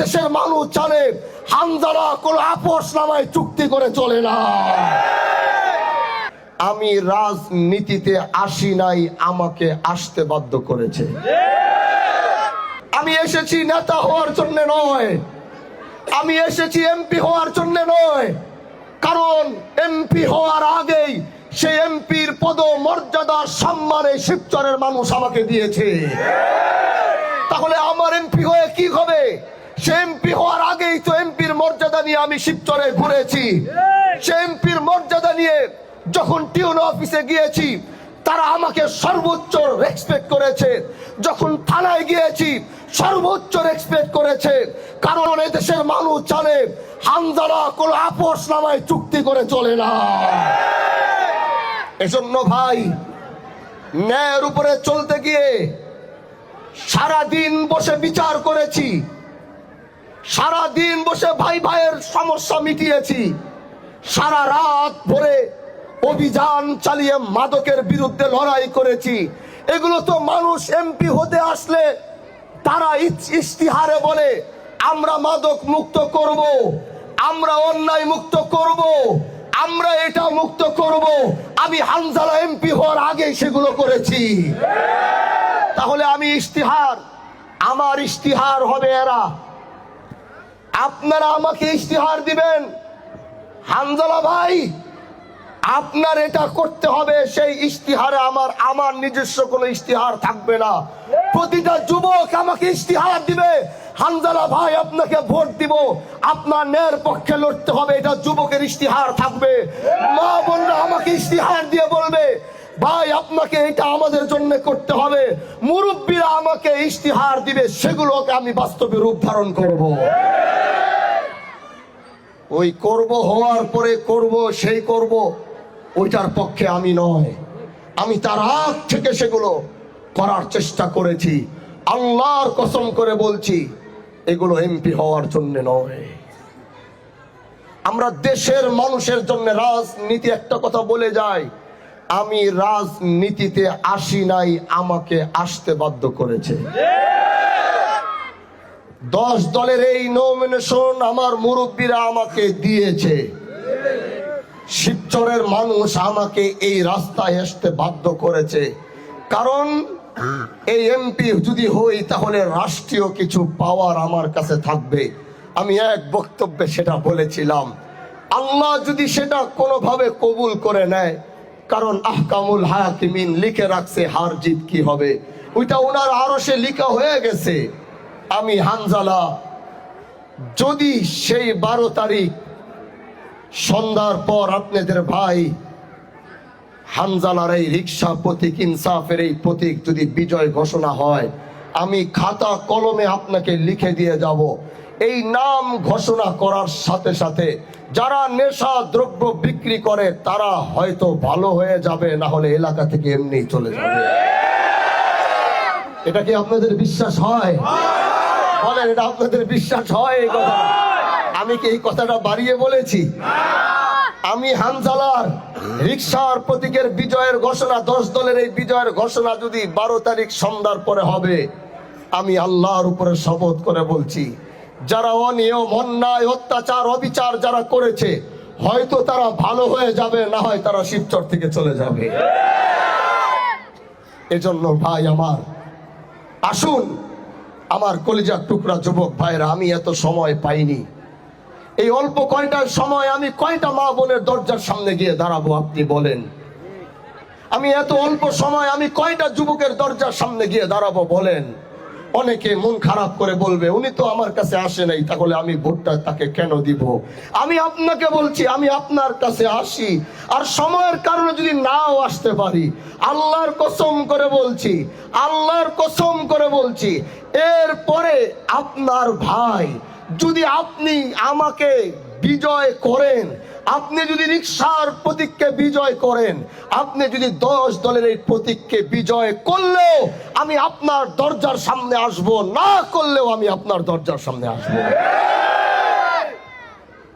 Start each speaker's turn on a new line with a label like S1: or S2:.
S1: দেশের মানুষ জানে হামদারা কোন আপোষ নামায় চুক্তি করে চলে না। আমি রাজনীতিতে আসি নাই, আমাকে আসতে বাধ্য করেছে। আমি এসেছি নেতা হওয়ার জন্য নয়। আমি এসেছি এমপি হওয়ার জন্য নয়। কারণ এমপি হওয়ার আগেই সে এমপির পদ মর্যাদা সম্মানে শিবচরের মানুষ আমাকে দিয়েছে। তাহলে আমার এমপি হয়ে কি হবে সে এমপি হওয়ার আগেই তো এমপির মর্যাদা নিয়ে আমি শিবচরে ঘুরেছি। সে এমপির মর্যাদা নিয়ে যখন টিউন অফিসে গিয়েছি, তারা আমাকে সর্বোচ্চ রেসপেক্ট করেছে। যখন থানায় গিয়েছি, সর্বোচ্চ রেসপেক্ট করেছে। কারণ দেশের মানুষ জানে হামদারা কোন আপোষ নামায় চুক্তি করে চলে না। এজন্য ভাই, ন্যায়ের উপরে চলতে গিয়ে সারা দিন বসে বিচার করেছি। সারা দিন বসে ভাই ভাইয়ের সমস্যা মিটিয়েছি। সারা রাত ভরে অভিযান চালিয়ে মাদকের বিরুদ্ধে লড়াই করেছি। এগুলো তো মানুষ এমপি হতে আসলে তারা ইশতিহারে বলে, আমরা মাদক মুক্ত করব, আমরা অন্যায় মুক্ত করব, আমরা এটা মুক্ত করব। আমি হানজালা এমপি হওয়ার আগে সেগুলো করেছি। তাহলে আমি ইশতিহার, আমার ইশতিহার হবে এরা। আপনারা আমাকে ইশতিহার দিবেন। হানজালা ভাই, আপনার এটা করতে হবে, সেই ইশতিহারে আমার আমার নিজস্ব কোনো ইশতিহার থাকবে না। প্রতিটা যুবক আমাকে ইশতিহার দিবে। হানজালা ভাই, আপনাকে ভোট দিব। আপনার ন্যায়ের পক্ষে লড়তে হবে, এটা যুবকের ইশতিহার থাকবে। মা বোনরা আমাকে ইশতিহার দিয়ে বলবে, ভাই, আপনাকে এটা আমাদের জন্য করতে হবে। মুরব্বীরা আমাকে ইশতিহার দিবে, সেগুলোকে আমি বাস্তবে রূপ ধারণ করব। ওই করব হওয়ার পরে করব, সেই করব, ওইটার পক্ষে আমি নয়। আমি তার আগ থেকে সেগুলো করার চেষ্টা করেছি। আল্লাহর কসম করে বলছি, এগুলো এমপি হওয়ার জন্য নয়। আমরা দেশের মানুষের জন্য রাজনীতি একটা কথা বলে যাই, আমি রাজনীতিতে আসি নাই, আমাকে আসতে বাধ্য করেছে। দশ দলের এই নমিনেশন আমার মুরব্বীরা আমাকে দিয়েছে। শিবচরের মানুষ আমাকে এই রাস্তায় আসতে বাধ্য করেছে। কারণ এই এমপি যদি হই তাহলে রাষ্ট্রীয় কিছু পাওয়ার আমার কাছে থাকবে। আমি এক বক্তব্যে সেটা বলেছিলাম। আল্লাহ যদি সেটা কোনোভাবে কবুল করে নেয়, কারণ আহকামুল হাকিমিন লিখে রাখছে হার জিত কি হবে। ওইটা ওনার আরও সে লিখা হয়ে গেছে। আমি হানজালা। যদি সেই বারো তারিখ সন্ধ্যার পর আপনাদের ভাই হানজালার এই রিক্সা প্রতীক, ইনসাফের এই প্রতীক যদি বিজয় ঘোষণা হয়, আমি খাতা কলমে আপনাকে লিখে দিয়ে যাব। এই নাম ঘোষণা করার সাথে সাথে যারা নেশা দ্রব্য বিক্রি করে, তারা হয়তো ভালো হয়ে যাবে, না হলে এলাকা থেকে এমনি চলে যাবে। এটা কি আপনাদের বিশ্বাস হয়? বলেন, এটা আপনাদের বিশ্বাস হয় এই কথা? আমি কি এই কথাটা বাড়িয়ে বলেছি? আমি হানজালার রিক্সার প্রতীকের বিজয়ের ঘোষণা, দশ দলের এই বিজয়ের ঘোষণা যদি বারো তারিখ সন্ধ্যার পরে হবে, আমি আল্লাহর উপরে শপথ করে বলছি, যারা অনিয়ম, অন্যায়, অত্যাচার, অবিচার যারা করেছে, হয়তো তারা ভালো হয়ে যাবে, না হয় তারা শিবচর থেকে চলে যাবে। এজন্য ভাই আমার আসুন, আমার কলিজার টুকরা যুবক ভাইরা আমি এত সময় পাইনি। এই অল্প কয়টার সময় আমি কয়টা মা বোনের দরজার সামনে গিয়ে দাঁড়াবো, আপনি বলেন। আমি এত অল্প সময় আমি কয়টা যুবকের দরজার সামনে গিয়ে দাঁড়াবো, বলেন। অনেকে মন খারাপ করে বলবে, উনি তো আমার কাছে আসে নাই, তাহলে আমি ভোটটা তাকে কেন দিব? আমি আপনাকে বলছি, আমি আপনার কাছে আসি। আর সময়ের কারণে যদি নাও আসতে পারি, আল্লাহর কসম করে বলছি, আল্লাহর কসম করে বলছি, এরপরে আপনার ভাই, যদি আপনি আমাকে বিজয় করেন। আপনি যদি রিক্সার প্রতীককে বিজয় করেন, আপনি যদি দশ দলের এই প্রতীককে বিজয় করলেও আমি আপনার দরজার সামনে আসব, না করলেও আমি আপনার দরজার সামনে আসব।